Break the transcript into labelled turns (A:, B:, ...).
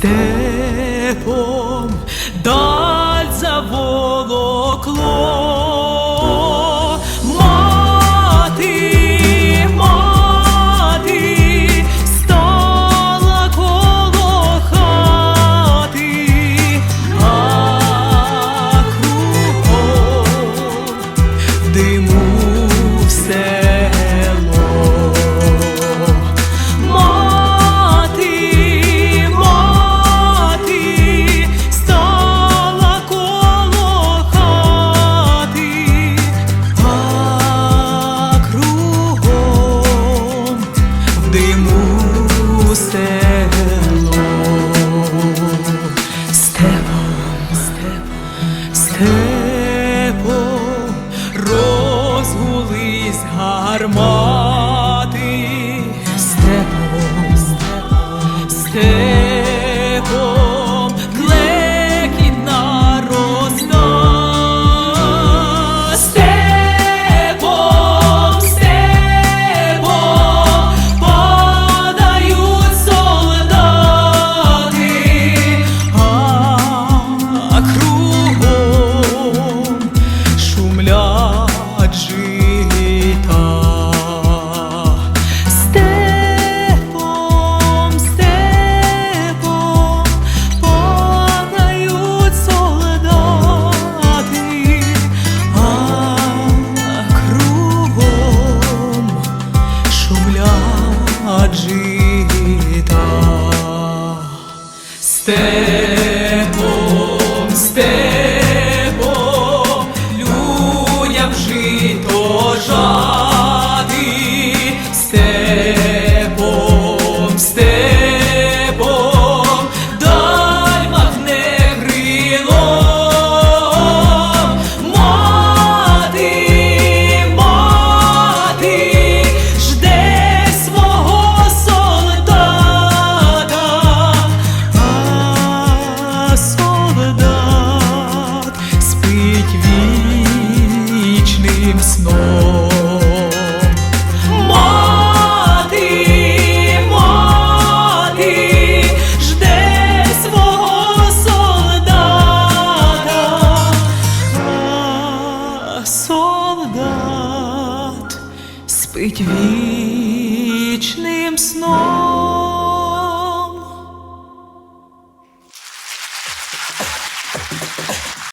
A: 세보 степом розгулись гармати, шумлять жита. Степом сыть вечным сном.